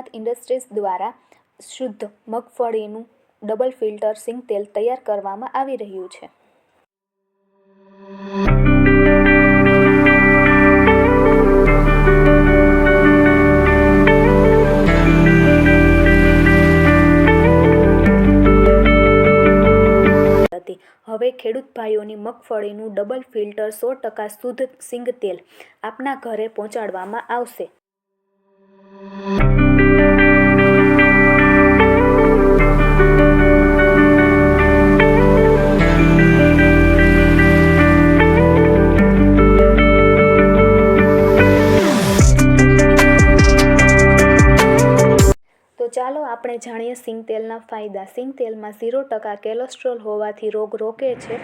Loknath industries દ્વારા શુદ્ધ મગફળીનું ડબલ ફિલ્ટર સિંગ તેલ તૈયાર કરવામાં આવી રહ્યું છે. હવે ખેડૂત ભાઈઓની મગફળીનું ડબલ ફિલ્ટર સો ટકા શુદ્ધ સિંગ તેલ આપના ઘરે પહોંચાડવામાં આવશે. ચાલો આપણે જાણીએ સિંગ તેલના ફાયદા. સિંગ તેલમાં ઝીરો ટકા કેલેસ્ટ્રોલ હોવાથી રોગ રોકે છે.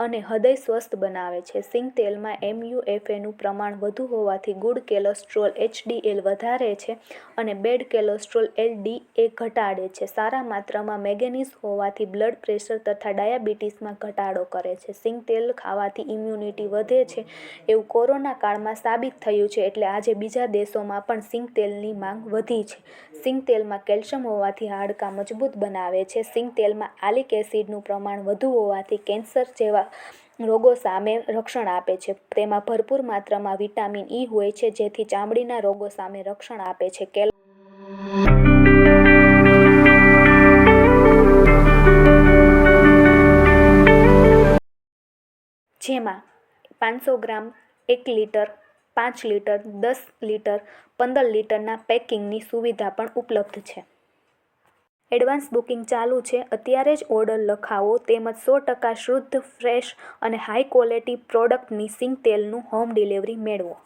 અને હૃદય સ્વસ્થ બનાવે છે. સિંગ તેલમાં એમયુએફએનું પ્રમાણ વધુ હોવાથી ગુડ કેલોસ્ટ્રોલ એચડીએલ વધારે છે અને બેડ કેલોસ્ટ્રોલ એલડીએ ઘટાડે છે. સારા માત્રામાં મેંગેનીઝ હોવાથી બ્લડ પ્રેશર તથા ડાયાબિટીસમાં ઘટાડો કરે છે. સિંગ તેલ ખાવાથી ઇમ્યુનિટી વધે છે એવું કોરોના કાળમાં સાબિત થયું છે એટલે આજે બીજા દેશોમાં પણ સિંગ તેલની માંગ વધી છે. સિંગ તેલમાં કેલ્શિયમ હોવાથી હાડકાં મજબૂત બનાવે છે. સિંગ તેલમાં આલિક એસિડનું પ્રમાણ વધુ હોવાથી કેન્સર જેવા રોગો સામે રક્ષણ આપે છે. તેમાં ભરપૂર માત્રામાં વિટામિન ઈ હોય છે, જેથી ચામડીના રોગો સામે રક્ષણ આપે છે. કેલ જેમાં પાંચસો ગ્રામ એક લીટર, પાંચ લીટર, દસ લીટર, પંદર લીટરના પેકિંગની સુવિધા પણ ઉપલબ્ધ છે. એડવાન્સ બુકિંગ ચાલુ છે, અત્યારે જ ઓર્ડર લખાવો. તેમજ સો ટકા શુદ્ધ, ફ્રેશ અને હાઈ ક્વોલિટી પ્રોડક્ટની સિંગ તેલનું હોમ ડિલિવરી મેળવો.